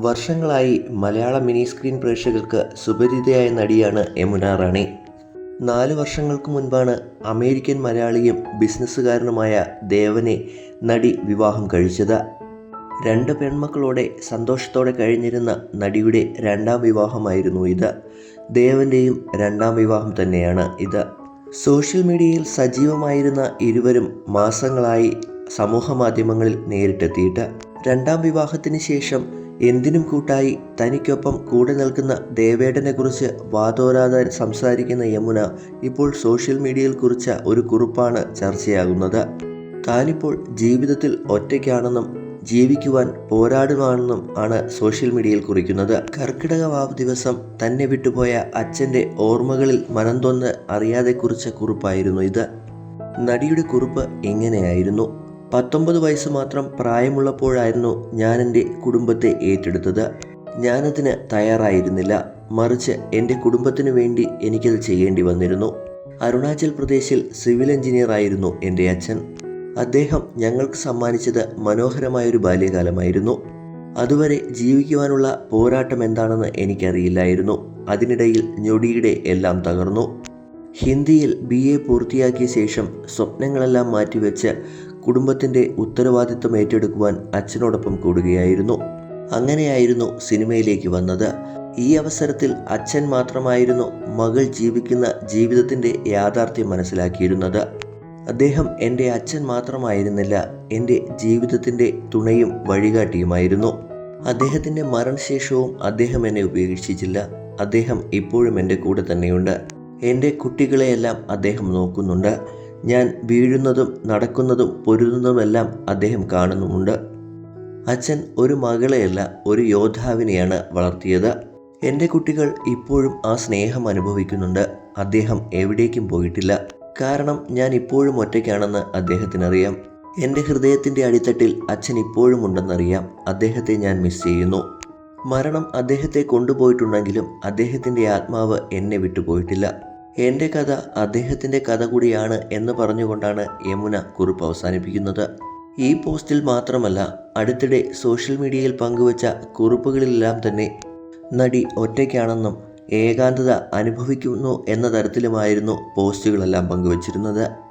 വർഷങ്ങളായി മലയാള mini screen പ്രേക്ഷകർക്ക് സുപരിചിതയായ നടിയാണ് യമുന റാണി. നാല് വർഷങ്ങൾക്ക് മുൻപാണ് അമേരിക്കൻ മലയാളിയും ബിസിനസ്സുകാരനുമായ ദേവനെ നടി വിവാഹം കഴിച്ചത്. രണ്ട് പെൺമക്കളോടെ സന്തോഷത്തോടെ കഴിഞ്ഞിരുന്ന നടിയുടെ രണ്ടാം വിവാഹമായിരുന്നു ഇത്. ദേവന്റെയും രണ്ടാം വിവാഹം തന്നെയാണ് ഇത്. സോഷ്യൽ മീഡിയയിൽ സജീവമായിരുന്ന ഇരുവരും മാസങ്ങളായി സമൂഹ മാധ്യമങ്ങളിൽ നേരിട്ടെത്തിയിട്ട്. രണ്ടാം വിവാഹത്തിന് ശേഷം എന്തിനും കൂട്ടായി തനിക്കൊപ്പം കൂടെ നിൽക്കുന്ന കുറിച്ച് വാതോരാതെ സംസാരിക്കുന്ന യമുന ഇപ്പോൾ സോഷ്യൽ മീഡിയയിൽ കുറിച്ച ഒരു കുറിപ്പാണ് ചർച്ചയാകുന്നത്. താനിപ്പോൾ ജീവിതത്തിൽ ഒറ്റയ്ക്കാണെന്നും ജീവിക്കുവാൻ പോരാടുവാണെന്നും ആണ് സോഷ്യൽ മീഡിയയിൽ കുറിക്കുന്നത്. കർക്കിടക വാവ് ദിവസം തന്നെ വിട്ടുപോയ അച്ഛന്റെ ഓർമ്മകളിൽ മനം തൊന്ന് അറിയാതെ കുറിച്ച കുറിപ്പായിരുന്നു ഇത്. നടിയുടെ കുറിപ്പ് ഇങ്ങനെയായിരുന്നു. പത്തൊമ്പത് വയസ്സ് മാത്രം പ്രായമുള്ളപ്പോഴായിരുന്നു ഞാൻ എന്റെ കുടുംബത്തെ ഏറ്റെടുത്തത്. ഞാനതിന് തയ്യാറായിരുന്നില്ല. മറിച്ച് എന്റെ കുടുംബത്തിനു വേണ്ടി എനിക്കത് ചെയ്യേണ്ടി വന്നിരുന്നു. അരുണാചൽ പ്രദേശിൽ സിവിൽ എഞ്ചിനീയർ ആയിരുന്നു എന്റെ അച്ഛൻ. അദ്ദേഹം ഞങ്ങൾക്ക് സമ്മാനിച്ചത് മനോഹരമായൊരു ബാല്യകാലമായിരുന്നു. അതുവരെ ജീവിക്കുവാനുള്ള പോരാട്ടം എന്താണെന്ന് എനിക്കറിയില്ലായിരുന്നു. അതിനിടയിൽ ഞൊടിയുടെ എല്ലാം തകർന്നു. ഹിന്ദിയിൽ ബി എ പൂർത്തിയാക്കിയ ശേഷം സ്വപ്നങ്ങളെല്ലാം മാറ്റിവെച്ച് കുടുംബത്തിന്റെ ഉത്തരവാദിത്വം ഏറ്റെടുക്കുവാൻ അച്ഛനോടൊപ്പം കൂടുകയായിരുന്നു. അങ്ങനെയായിരുന്നു സിനിമയിലേക്ക് വന്നത്. ഈ അവസരത്തിൽ അച്ഛൻ മാത്രമായിരുന്നു മകൾ ജീവിക്കുന്ന ജീവിതത്തിന്റെ യാഥാർത്ഥ്യം മനസ്സിലാക്കിയിരുന്നത്. അദ്ദേഹം എന്റെ അച്ഛൻ മാത്രമായിരുന്നില്ല എന്റെ ജീവിതത്തിന്റെ തുണയും വഴികാട്ടിയുമായിരുന്നു. അദ്ദേഹത്തിന്റെ മരണശേഷവും അദ്ദേഹം എന്നെ ഉപേക്ഷിച്ചില്ല. അദ്ദേഹം ഇപ്പോഴും എന്റെ കൂടെ തന്നെയുണ്ട്. എന്റെ കുട്ടികളെയെല്ലാം അദ്ദേഹം നോക്കുന്നുണ്ട്. ഞാൻ വീഴുന്നതും നടക്കുന്നതും പൊരുതുന്നതുമെല്ലാം അദ്ദേഹം കാണുന്നുമുണ്ട്. അച്ഛൻ ഒരു മകളെയല്ല ഒരു യോദ്ധാവിനെയാണ് വളർത്തിയത്. എന്റെ കുട്ടികൾ ഇപ്പോഴും ആ സ്നേഹം അനുഭവിക്കുന്നുണ്ട്. അദ്ദേഹം എവിടേക്കും പോയിട്ടില്ല. കാരണം ഞാൻ ഇപ്പോഴും ഒറ്റയ്ക്കാണെന്ന് അദ്ദേഹത്തിനറിയാം. എന്റെ ഹൃദയത്തിന്റെ അടിത്തട്ടിൽ അച്ഛൻ ഇപ്പോഴും ഉണ്ടെന്നറിയാം. അദ്ദേഹത്തെ ഞാൻ മിസ് ചെയ്യുന്നു. മരണം അദ്ദേഹത്തെ കൊണ്ടുപോയിട്ടുണ്ടെങ്കിലും അദ്ദേഹത്തിന്റെ ആത്മാവ് എന്നെ വിട്ടുപോയിട്ടില്ല. എന്റെ കഥ അദ്ദേഹത്തിന്റെ കഥ കൂടിയാണ് എന്ന് പറഞ്ഞുകൊണ്ടാണ് യമുന കുറിപ്പ് അവസാനിപ്പിക്കുന്നത്. ഈ പോസ്റ്റിൽ മാത്രമല്ല അടുത്തിടെ സോഷ്യൽ മീഡിയയിൽ പങ്കുവച്ച കുറിപ്പുകളിലെല്ലാം തന്നെ നടി ഒറ്റയ്ക്കാണെന്നും ഏകാന്തത അനുഭവിക്കുന്നു എന്ന തരത്തിലുമായിരുന്നു പോസ്റ്റുകളെല്ലാം പങ്കുവച്ചിരുന്നത്.